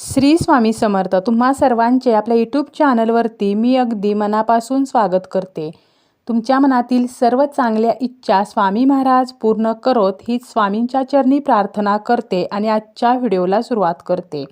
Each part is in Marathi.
श्री स्वामी समर्थ तुम्हा सर्वांचे आपल्या यूट्यूब चॅनलवरती मी अगदी मनापासून स्वागत करते. तुमच्या मनातील सर्व चांगल्या इच्छा स्वामी महाराज पूर्ण करोत ही स्वामींच्या चरणी प्रार्थना करते आणि आजच्या व्हिडिओला सुरुवात करते.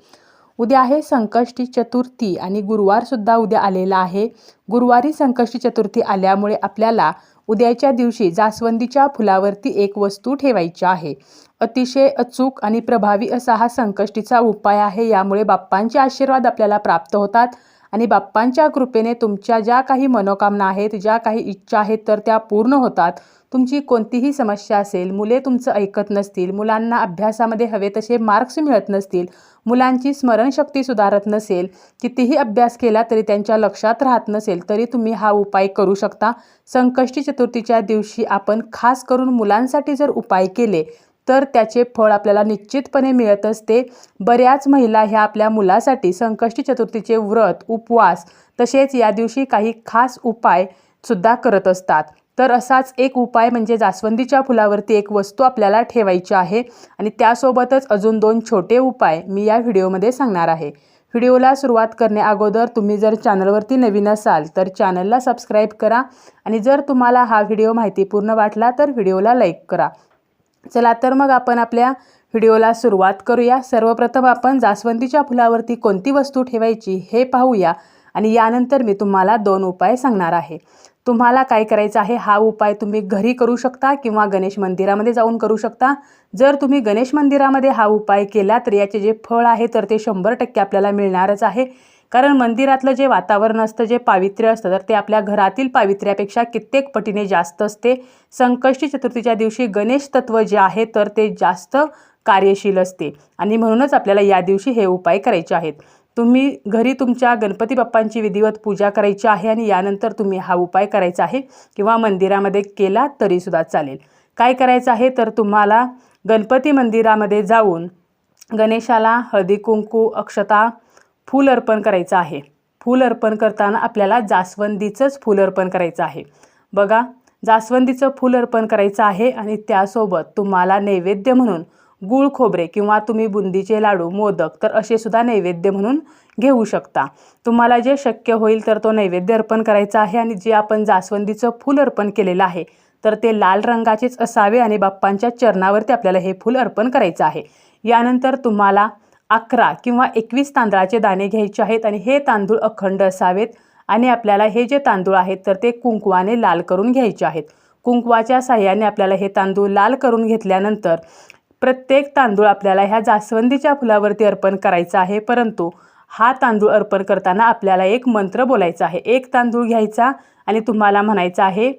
उद्या आहे संकष्टी चतुर्थी आणि गुरुवारसुद्धा उद्या आलेला आहे. गुरुवारी संकष्टी चतुर्थी आल्यामुळे आपल्याला उद्याच्या दिवशी जास्वंदीच्या फुलावरती एक वस्तू ठेवायची आहे. अतिशय अचूक आणि प्रभावी असा हा संकष्टीचा उपाय आहे. यामुळे बाप्पांचे आशीर्वाद आपल्याला प्राप्त होतात. आणि बाप्पांच्या कृपेने तुमच्या ज्या काही मनोकामना आहेत ज्या काही इच्छा आहेत तर त्या पूर्ण होतात. तुमची कोणतीही समस्या असेल मुले तुमचं ऐकत नसतील मुलांना अभ्यासामध्ये हवे तसे मार्क्स मिळत नसतील मुलांची स्मरणशक्ती सुधारत नसेल कितीही अभ्यास केला तरी त्यांच्या लक्षात राहत नसेल तरी तुम्ही हा उपाय करू शकता. संकष्टी चतुर्थीच्या दिवशी आपण खास करून मुलांसाठी जर उपाय केले तर त्याचे फळ आपल्याला निश्चितपणे मिळत असते. बऱ्याच महिला ह्या आपल्या मुलासाठी संकष्टी चतुर्थीचे व्रत उपवास तसेच या दिवशी काही खास उपाय सुद्धा करत असतात. तर असाच एक उपाय म्हणजे जास्वंदीच्या फुलावरती एक वस्तू आपल्याला ठेवायची आहे आणि त्यासोबतच अजून दोन छोटे उपाय मी या व्हिडिओमध्ये सांगणार आहे. व्हिडिओला सुरुवात करणे अगोदर तुम्ही जर चॅनलवरती नवीन असाल तर चॅनलला सबस्क्राईब करा आणि जर तुम्हाला हा व्हिडिओ माहितीपूर्ण वाटला तर व्हिडिओला लाईक करा. चला तर मग आपण आपल्या व्हिडिओला सुरुवात करूया. सर्वप्रथम आपण जास्वंदीच्या फुलावरती कोणती वस्तू ठेवायची हे पाहूया आणि यानंतर मी तुम्हाला दोन उपाय सांगणार आहे. तुम्हाला काय करायचं आहे हा उपाय तुम्ही घरी करू शकता किंवा गणेश मंदिरामध्ये जाऊन करू शकता. जर तुम्ही गणेश मंदिरामध्ये हा उपाय केला तर याचे जे फळ आहे तर ते शंभर टक्के आपल्याला मिळणारच आहे. कारण मंदिरातलं जे वातावरण असतं जे पावित्र्य असतं तर ते आपल्या घरातील पावित्र्यापेक्षा कित्येक पटीने जास्त असते. संकष्टी चतुर्थीच्या दिवशी गणेश तत्व जे आहे तर ते जास्त कार्यशील असते. आणि म्हणूनच आपल्याला या दिवशी हे उपाय करायचे आहेत. तुम्ही घरी तुमच्या गणपती बाप्पांची विधिवत पूजा करायची आहे आणि यानंतर तुम्ही हा उपाय करायचा आहे किंवा मंदिरामध्ये केला तरीसुद्धा चालेल. काय करायचं आहे? तर तुम्हाला गणपती मंदिरामध्ये जाऊन गणेशाला हळदी कुंकू अक्षता फूल अर्पण करायचं आहे. फूल अर्पण करताना आपल्याला जास्वंदीचंच फूल अर्पण करायचं आहे. बघा जास्वंदीचं फूल अर्पण करायचं आहे आणि त्यासोबत तुम्हाला नैवेद्य म्हणून गुळ खोबरे किंवा तुम्ही बुंदीचे लाडू मोदक तर असे सुद्धा नैवेद्य म्हणून घेऊ शकता. तुम्हाला जे शक्य होईल तर तो नैवेद्य अर्पण करायचा आहे आणि जे आपण जास्वंदीचं फूल अर्पण केलेलं आहे तर ते लाल रंगाचेच असावे आणि बाप्पांच्या चरणावरती आपल्याला हे फूल अर्पण करायचं आहे. यानंतर तुम्हाला अकरा किंवा एकवीस तांदळाचे दाणे घ्यायचे आहेत आणि हे तांदूळ अखंड असावेत आणि आपल्याला हे जे तांदूळ आहेत तर ते कुंकवाने लाल करून घ्यायचे आहेत. कुंकवाच्या साह्याने आपल्याला हे तांदूळ लाल करून घेतल्यानंतर प्रत्येक तांदूळ आपल्याला ह्या जास्वंदीच्या फुलावरती अर्पण करायचा आहे परंतु हा तांदूळ अर्पण करताना आपल्याला एक मंत्र बोलायचा आहे. एक तांदूळ घ्यायचा आणि तुम्हाला म्हणायचं आहे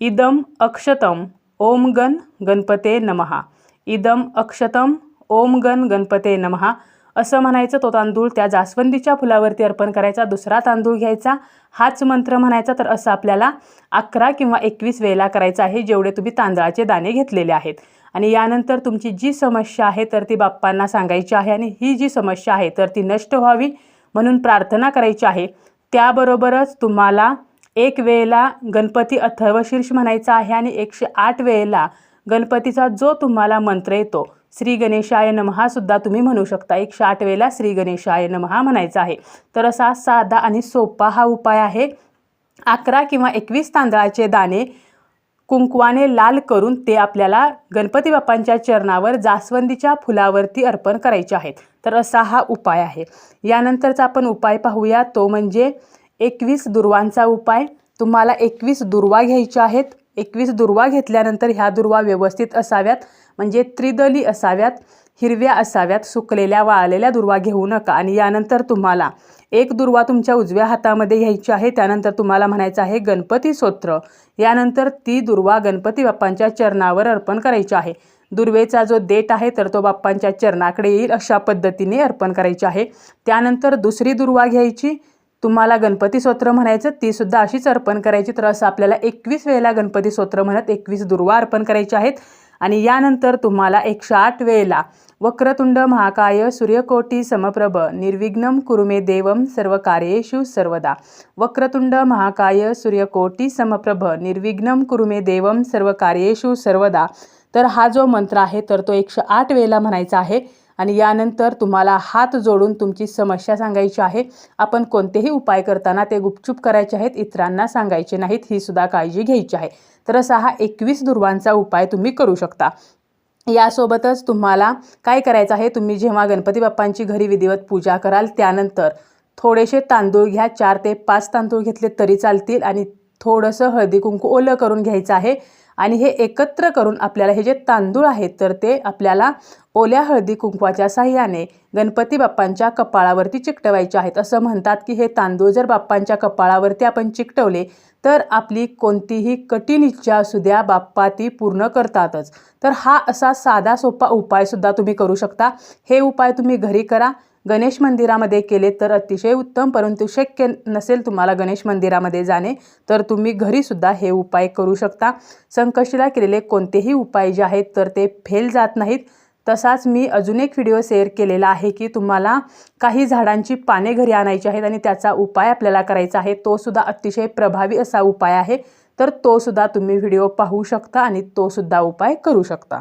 इदम अक्षतम ओम गण गणपते नमहा इदम अक्षतम ओम गण गणपते नमहा असं म्हणायचं तो तांदूळ त्या जास्वंदीच्या फुलावरती अर्पण करायचा दुसरा तांदूळ घ्यायचा. हाच मंत्र म्हणायचा तर असं आपल्याला अकरा किंवा एकवीस वेळेला करायचं आहे जेवढे तुम्ही तांदळाचे दाणे घेतलेले आहेत. आणि यानंतर तुमची जी समस्या आहे तर ती बाप्पांना सांगायची आहे आणि ही जी समस्या आहे तर ती नष्ट व्हावी म्हणून प्रार्थना करायची आहे. त्याबरोबरच तुम्हाला एक वेळेला गणपती अथर्वशीर्ष म्हणायचा आहे आणि एकशे आठ वेळेला गणपतीचा जो तुम्हाला मंत्र येतो श्री गणेशाय नमहा सुद्धा तुम्ही म्हणू शकता. एकशे आठ वेळेला श्री गणेशाय नमहा म्हणायचा आहे. तर असा साधा आणि सोपा हा उपाय आहे. अकरा किंवा एकवीस तांदळाचे दाणे कुंकवाने लाल करून ते आपल्याला गणपती बाप्पांच्या चरणावर जास्वंदीच्या फुलावरती अर्पण करायचे आहेत. तर असा हा उपाय आहे. यानंतरचा आपण उपाय पाहूया. तो म्हणजे एकवीस दुर्वांचा उपाय. तुम्हाला एकवीस दुर्वा घ्यायच्या आहेत. एकवीस दुर्वा घेतल्यानंतर ह्या दुर्वा व्यवस्थित असाव्यात म्हणजे त्रिदली असाव्यात हिरव्या असाव्यात सुकलेल्या वाळलेल्या दुर्वा घेऊ नका. आणि यानंतर तुम्हाला एक दुर्वा तुमच्या उजव्या हातामध्ये घ्यायची आहे त्यानंतर तुम्हाला म्हणायचं आहे गणपती स्तोत्र यानंतर ती दुर्वा गणपती बाप्पांच्या चरणावर अर्पण करायची आहे. दुर्वेचा जो देठ आहे तर तो बाप्पांच्या चरणाकडे येईल अशा पद्धतीने अर्पण करायची आहे. त्यानंतर दुसरी दुर्वा घ्यायची तुम्हाला गणपती स्तोत्र म्हणायचं ती सुद्धा अशीच अर्पण करायची. तर असं आपल्याला एकवीस वेळेला गणपती स्तोत्र म्हणत एकवीस दुर्वा अर्पण करायचे आहेत. आणि यानंतर तुम्हाला एकशे आठ वेळेला वक्रतुंड महाकाय सूर्यकोटी समप्रभ निर्विघ्नम कुरुमे देवम सर्व कार्येषु सर्वदा. वक्रतुंड महाकाय सूर्यकोटी समप्रभ निर्विघ्नम कुरुमे देवम सर्व कार्येषु सर्वदा. तर हा जो मंत्र आहे तर तो एकशे आठ वेळेला म्हणायचा आहे. आणि यानंतर तुम्हाला हात जोडून तुमची समस्या सांगायची आहे. आपण कोणतेही उपाय करताना ते गुपचूप करायचे आहेत इतरांना सांगायचे नाहीत ही सुद्धा काळजी घ्यायची आहे. तर असा हा एकवीस दुर्वांचा उपाय तुम्ही करू शकता. यासोबतच तुम्हाला काय करायचं आहे तुम्ही जेव्हा गणपती बाप्पांची घरी विधिवत पूजा कराल त्यानंतर थोडेसे तांदूळ घ्या चार ते पाच तांदूळ घेतले तरी चालतील आणि थोडंसं हळदी कुंकू ओलं करून घ्यायचं आहे. आणि हे एकत्र करून आपल्याला हे जे तांदूळ आहेत तर ते आपल्याला ओल्या हळदी कुंकवाच्या साह्याने गणपती बाप्पांच्या कपाळावरती चिकटवायचे आहेत. असं म्हणतात की हे तांदूळ जर बाप्पांच्या कपाळावरती आपण चिकटवले तर आपली कोणतीही कठीण इच्छा असू द्या बाप्पा ती पूर्ण करतातच. तर हा असा साधा सोपा उपायसुद्धा तुम्ही करू शकता. हे उपाय तुम्ही घरी करा. गणेश मंदिरामध्ये केले तर अतिशय उत्तम परंतु शक्य नसेल तुम्हाला गणेश मंदिरामध्ये जाणे तर तुम्ही घरीसुद्धा हे उपाय करू शकता. संकष्टीला केलेले कोणतेही उपाय जे आहेत तर ते फेल जात नाहीत. तसाच मी अजून एक व्हिडिओ शेअर केलेला आहे की तुम्हाला काही झाडांची पाने घरी आणायची आहेत आणि त्याचा उपाय आपल्याला करायचा आहे तो सुद्धा अतिशय प्रभावी असा उपाय आहे. तर तो सुद्धा तुम्ही व्हिडिओ पाहू शकता आणि तो सुद्धा उपाय करू शकता.